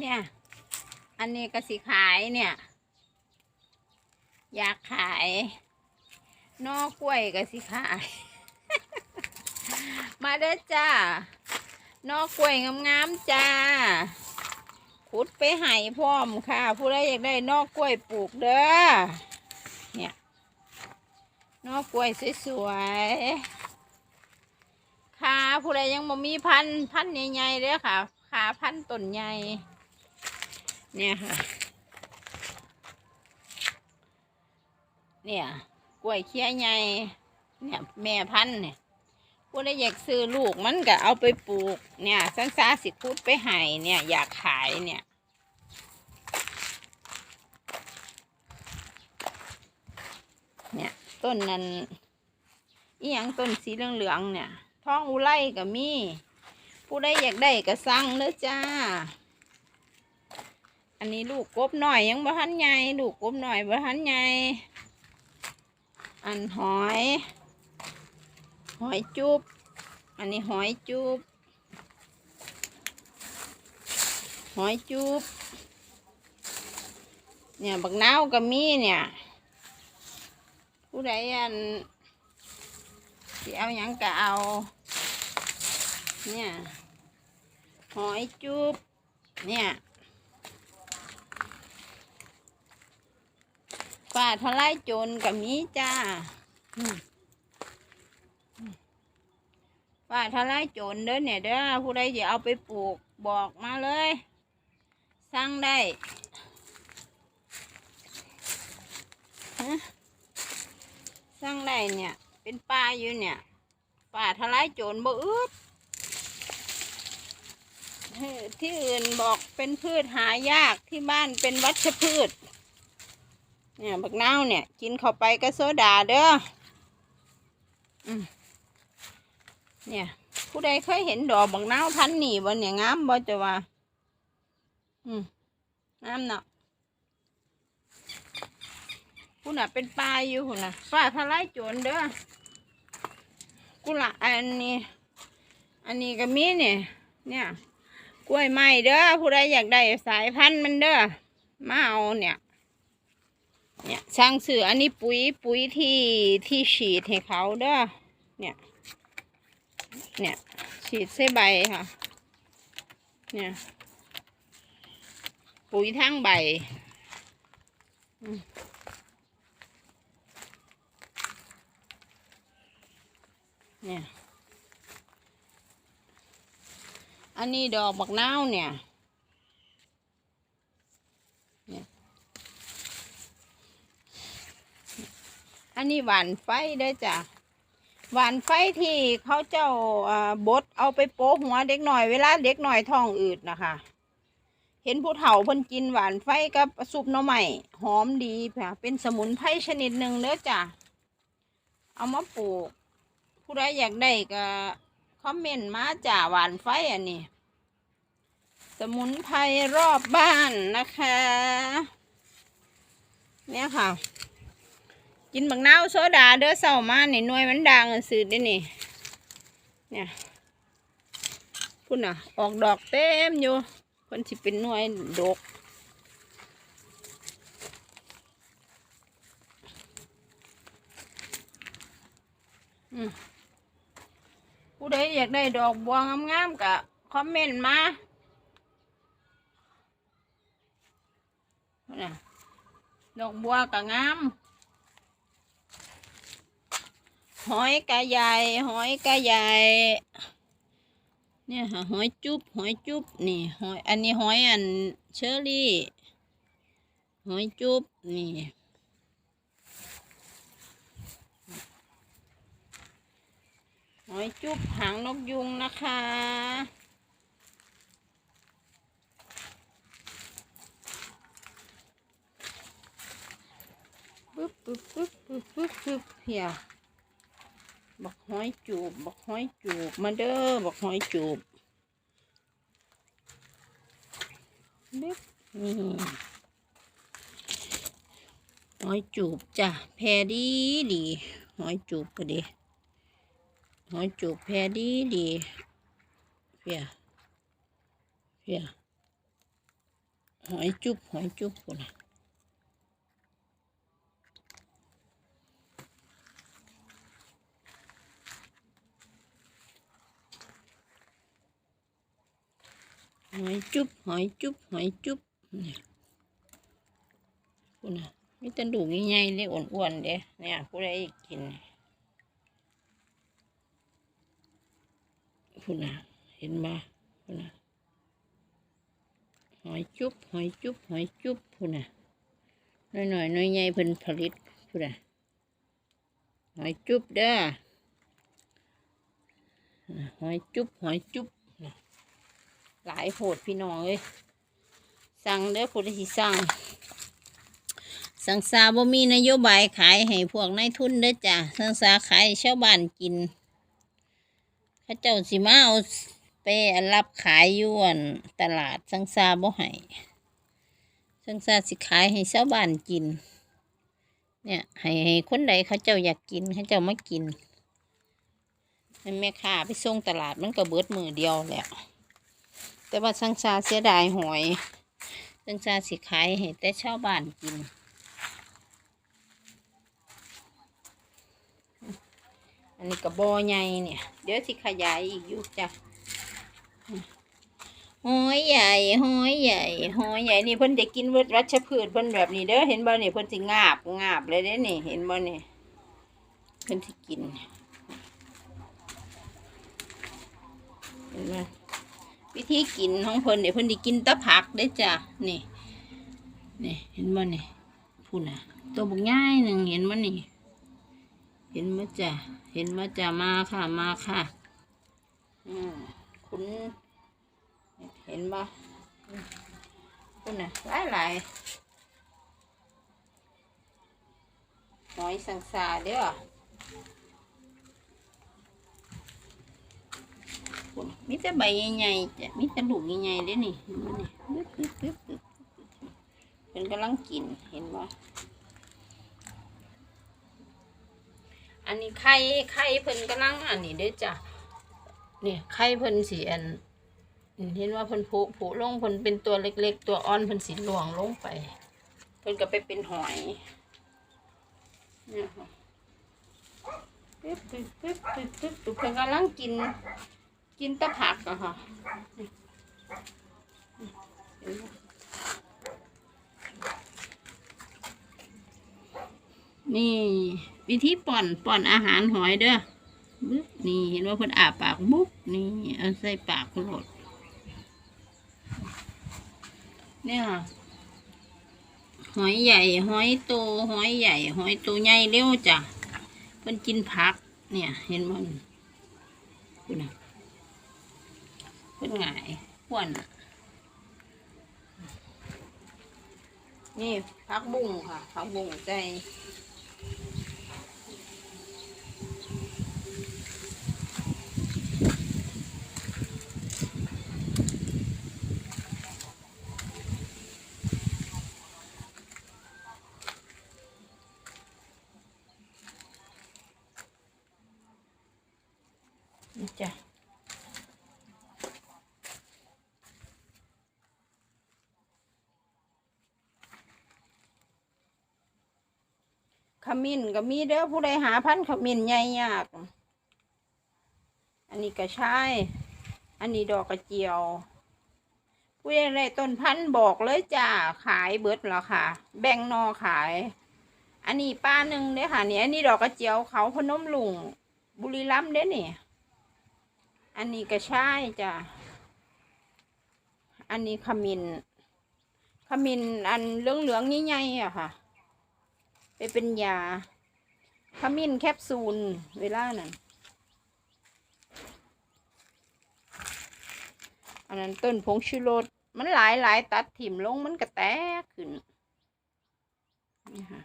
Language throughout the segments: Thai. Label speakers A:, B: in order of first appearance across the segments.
A: เนี่ย อันนี้ก็สิขายเนี่ย อยากขาย นอกกล้วยก็สิขาย มาเด้อจ้านอกกล้วยงามๆจ้าขุดไปให้พร้อมค่ะ ผู้ใดอยากได้นอกกล้วยปลูกเด้อเนี่ยนอกกล้วยสวยๆขาผู้ใดยังบ่มีพันธุ์พันธุ์ใหญ่ๆเด้อค่ะขาพันธุ์ต้นใหญ่ เนี่ยค่ะ เนี่ยกล้วยเคี้ยใหญ่เนี่ยแม่พันธุ์เนี่ยผู้ใดอยากซื้อลูกมันก็เอาไปปลูก เนี่ยสันซาสิคุดไปให้เนี่ยอยากขายเนี่ยเนี่ยต้นนั้นอีหยังต้นสีเหลืองๆเนี่ยท้องอุไรก็มี ผู้ใดอยากได้ก็สั่งเลยจ้า อันนี้ลูกกบหน่อยยังบ่ทันใหญ่ลูกกบหน่อยบ่ทันใหญ่อันหอย หอยจุบอันนี้หอยจุบหอยจุบเนี่ยบักนาวก็มีเนี่ย ผู้ใดอันสิเอาหยังก็เอา เนี่ย หอยจุบเนี่ย ป่าทลายโจรกับมีจ้าป่าทลายโจรเด้อเนี่ยเด้อผู้ใดจะเอาไปปลูกบอกมาเลยสั่งได้ฮะสั่งได้เนี่ย เป็นป่าอยู่เนี่ยป่าทลายโจรบ่อึดเฮ้อที่อื่นบอกเป็นพืชหายากที่บ้านเป็นวัชพืช เนี่ยบักนาวเนี่ย กินเข้าไปก็โซดาเด้อเนี่ย ผู้ใดเคยเห็นดอกบักนาวพันธุ์นี่บ่เนี่ยงามบ่จะว่า อืมงามเนาะผู้น่ะเป็นปลาอยู่หุ่นน่ะปลาทลายโจรเด้อกุหลาบอันนี้ อันนี้ก็มีเนี่ยเนี่ย กล้วยไม้เด้อผู้ใดอยากได้สายพันธุ์มันเด้อมาเอาเนี่ย เนี่ยช่างสื่ออันนี้ปุ๋ยปุ๋ยที่ที่ฉีดให้เขาเด้อเนี่ย เนี่ย ฉีดใส่ใบค่ะ เนี่ย ปุ๋ยทั้งใบเนี่ย อันนี้ดอกบักนาวเนี่ย อันนี้หวานไฟเด้จ้ะหวานไฟที่เขาเจ้าบดเอาไปโปะหัวเด็กหน่อยเวลาเด็กหน่อยท้องอืดนะคะ เห็นผู้เฒ่าเพิ่นกินหวานไฟกับซุปหน่อไม้หอมดีค่ะเป็นสมุนไพรชนิดหนึ่งเด้อจ้ะเอามาปลูก ผู้ใดอยากได้ก็คอมเมนต์มาจ้ะหวานไฟอันนี้สมุนไพรรอบบ้านนะคะ เนี่ยค่ะ กินบักนาวโซดาเด้อเศร้ามานี่หน่วยมันดังสืดเด้นี่ เนี่ยพุ่นน่ะ ออกดอกเต็มอยู่เพิ่นสิเป็นหน่วยดกผู้ใดอยากได้ดอกบัวงามๆก็คอมเมนต์มาพุ่นน่ะดอกบัวก็งาม หอยกระใหญ่หอยกระใหญ่เนี่ยค่ะหอยจุบหอยจุบนี่หอยอันนี้หอยอันเชอรี่ หอยจุบนี่หอยจุบหางนกยุงนะคะปึ๊บปึ๊บปึ๊บปึ๊บปึ๊บปึ๊บเพีย บักหอยจูบ บักหอยจูบ มาเด้อ บักหอยจูบเด็กนี่หอยจูบจ้ะ แพรดีดีหอยจูบก็ดีหอยจูบแพรดีดีเพียเพียหอยจุบหอยจุบพุ่นนะ หอยจุ๊บหอยจุ๊บหอยจุ๊บเนี่ยพุ่นน่ะมีตันดูกใหญ่ๆเลยอ้วนๆเด้เนี่ยผู้ใดกินพุ่นน่ะเห็นบ่พุ่นน่ะหอยจุ๊บหอยจุ๊บหอยจุ๊บพูน่ะน้อยหน่อยน้อยใหญ่เพิ่นผลิตพูน่ะหอยจุ๊บเด้อหอยจุ๊บหอยจุ๊บ หลายโหดพี่น้องเอ้ยสั่งเด้อผู้ใดสิสั่งสังสาบ่มีนโยบายขายให้พวกนายทุนเด้อจ้ะสังสาขายให้ชาวบ้านกินข้าเจ้าสิมาเอาไปรับขายยวนตลาดสังซาบ่ให้สังซาสิขายให้ชาวบ้านกิน เนี่ยให้ให้คนใดเขาเจ้าอยากกินเขาเจ้ามากินแม่ค้าไปส่งตลาดมันก็เบิดมือเดียวแหละ แต่ว่าสังซาเสียดายหอยสังซาสิขายให้แต่ชาวบ้านกิน อันนี้กระบอใหญ่เนี่ย เดี๋ยวสิขยายอีกยู่จ้ะหอยใหญ่หอยใหญ่หอยใหญ่นี่เพิ่นจะกินเวทวัชพืชเพิ่นแบบนี้เด้อเห็นบ่นี่เพิ่นสิงาบงาบเลยเด้นี่เห็นบ่นี่เพิ่นสิกินเห็นไหม วิธีกินของเพิ่นเนี่ยเพิ่นสิกินตะผักเด้จ้ะนี่นี่เห็นบ่นี่พูดน่ะตัวบักง่ายหนึ่งเห็นบ่นี่ เห็นมั้จ้ะเห็นมั้จ้ะมาค่ะมาค่ะอืมคุณเห็นบ่คุณน่ะหลายหลายหอยสังสาเด้อ คุณมีแต่ใบใหญ่ๆจ้ะมีแต่ลูกใหญ่ๆเด้นี่เห็นบ่นี่ปึ๊บปึ๊บปึ๊บปึ๊บเป็นกำลังกินเห็นบ่อันนี้ไข่ไข่เพิ่นกำลังอันนี้เด้อจ้ะเนี่ยไข่เพิ่นสีอันเห็นว่าเพิ่นผุผุลงเพิ่นเป็นตัวเล็ก ๆ ตัวอ่อนเพิ่นสิหลวงลงไป เพิ่นก็ไปเป็นหอยเนี่ยค่ะปึ๊บปึ๊บปึ๊บปึ๊บปึ๊บเพิ่นกำลังกิน กินตะผักอะค่ะเห็นไหมนี่วิธีป่อนป่อนอาหารหอยเด้อบึ๊บนี่เห็นว่าเพิ่นอาปากบุ๊บนี่เอาใส่ปากเพิ่นโหลดเนี่ยค่ะหอยใหญ่ หอยโตหอยใหญ่ หอยโตใหญ่เร็วจ้ะเพิ่นกินผัก เนี่ย เห็นมันคุณน่ะ เพิ่นหงายขวนน่ะนี่ผักบุ้งค่ะผักบุ้งใจนี่จ้ะ ขมิ้นก็มีเด้อผู้ใดหาพันขมิ้นใหญ่ยาก อันนี้กระชายอันนี้ดอกกระเจียว ผู้ใดได้ต้นพันบอกเลยจ้าขายเบิดแล้วค่ะ แบ่งนอขาย อันนี้ป้าหนึ่งเด้อค่ะนี่อันนี้ดอกกระเจียวเขาพนมลุงบุรีรัมย์เด้นี่อันนี้กระชายจ้ะอันนี้ขมิ้นขมิ้นอันเหลืองๆใหญ่ๆอะค่ะ ไปเป็นยาขมิ้นแคปซูลเวลานั้นอันนั้นต้นผงชูรสมันหลายหลายตัดถิ่มลงมันกระแตกขึ้นนี่ค่ะ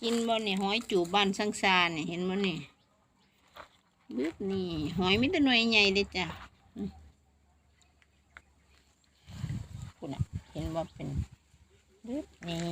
A: กินบ่เนี่ยหอยจูบบ้านสังซาเนี่ยเห็นบ่เนี่ยบึกนี่หอยมีแต่หน่วยใหญ่เลยจ้ะคุณน่ะเห็นว่าเป็นบึกนี่